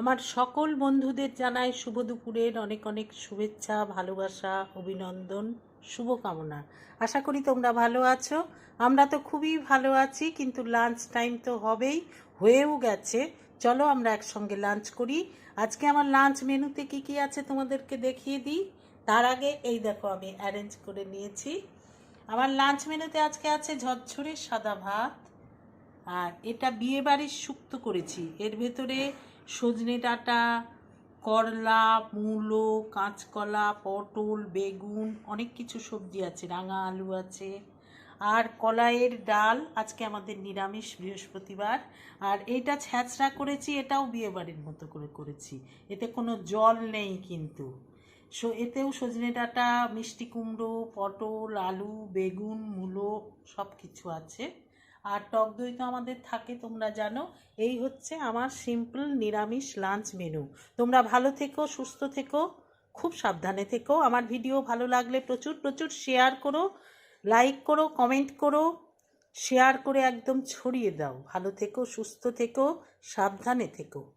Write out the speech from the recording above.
আমার সকল বন্ধুদের জানাই শুভ দুপুরের অনেক অনেক শুভেচ্ছা, ভালোবাসা, অভিনন্দন, শুভকামনা। আশা করি তোমরা ভালো আছো। আমরা তো খুবই ভালো আছি, কিন্তু লাঞ্চ টাইম তো হবেই, হয়েও গেছে। চলো আমরা একসঙ্গে লাঞ্চ করি। আজকে আমার লাঞ্চ মেনুতে কি কি আছে তোমাদেরকে দেখিয়ে দিই। তার আগে এই দেখো আমি অ্যারেঞ্জ করে নিয়েছি। আমার লাঞ্চ মেনুতে আজকে আছে ঝরঝরে সাদা ভাত, আর এটা বিয়ে বাড়ির শুক্তো করেছি। এর ভেতরে সজনে ডাঁটা, করলা, মূলো, কাঁচকলা, পটল, বেগুন, অনেক কিছু সবজি আছে, রাঙা আলু আছে। আর কলাইয়ের ডাল আজকে আমাদের নিরামিষ বৃহস্পতিবার। আর এইটা ছ্যাঁচড়া করেছি, এটাও বিয়েবাড়ির মতো করে করেছি। এতে কোনো জল নেই কিন্তু। সো এতেও সজনে ডাঁটা, মিষ্টি কুমড়ো, পটল, আলু, বেগুন, মূলো সব কিছু আছে। আর টক দই তো আমাদের থাকে, তোমরা জানো। এই হচ্ছে আমার সিম্পল নিরামিষ লাঞ্চ মেনু তোমরা ভালো থেকো, সুস্থ থেকো, খুব সাবধানে থেকো। আমার ভিডিও ভালো লাগলে প্রচুর প্রচুর শেয়ার করো লাইক করো কমেন্ট করো শেয়ার করে একদম ছড়িয়ে দাও। ভালো থেকো, সুস্থ থেকো, সাবধানে থেকো।